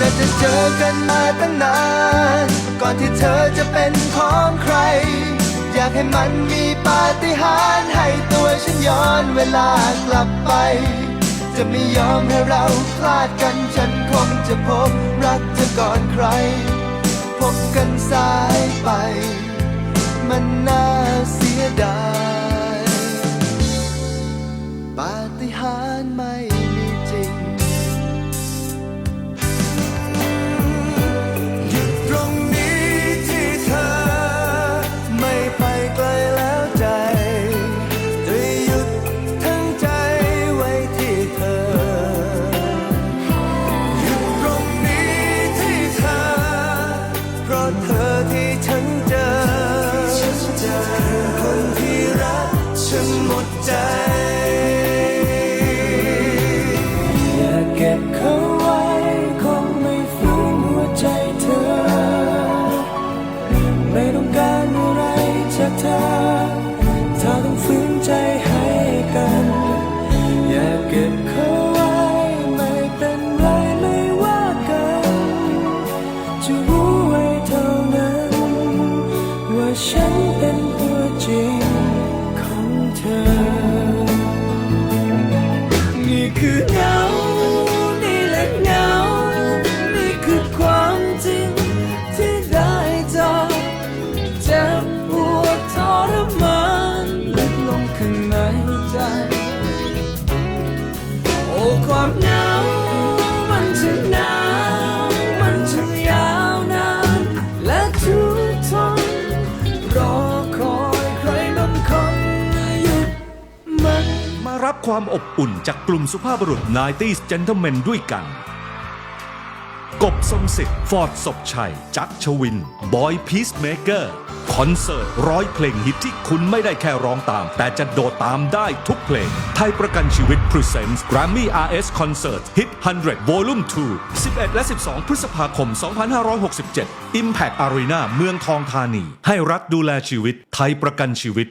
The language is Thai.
น่าจะเจอกันมาตั้งนาน ก่อนที่เธอจะเป็นของใคร อยากให้มันมีปาฏิหาริย์ให้ตัวฉันย้อนเวลากลับไป จะไม่ยอมให้เราพลาดกันฉันคงจะพบรักเธอก่อนใคร พบกันสายไป มันน่าเสียดาย ปาฏิหาริย์ไม่ ที่ฉันเจอคนที่รักฉันหมดใจ อย่ากเก็บเขาไว้คงไม่ฟื้นหัวใจเธอ ไม่ต้องการอะไรจากเธอเธอต้องฟื้นใจให้กัน อย่ากเก็บเขา ว่าฉันเป็นตัวจริงของเธอ นี่คือเงานี่แหละเงานี่คือความจริงที่ได้จากเจ็บปวดทรมานลึกลงข้างในใจ โอ้ความเงา ความอบอุ่นจากกลุ่มสุภาพบุรุษ 90s Gentlemen ด้วยกัน กบสมศิษย์ฟอร์ดศพชัย จักรชวิน บอยพีซเมเกอร์ คอนเสิร์ตร้อยเพลงฮิตที่คุณไม่ได้แค่ร้องตาม แต่จะโดดตามได้ทุกเพลง ไทยประกันชีวิต Presents Grammy RS Concert Hit 100 Volume 2 11 และ 12 พฤษภาคม 2567 Impact Arena เมืองทองธานี ให้รัฐดูแลชีวิต ไทยประกันชีวิต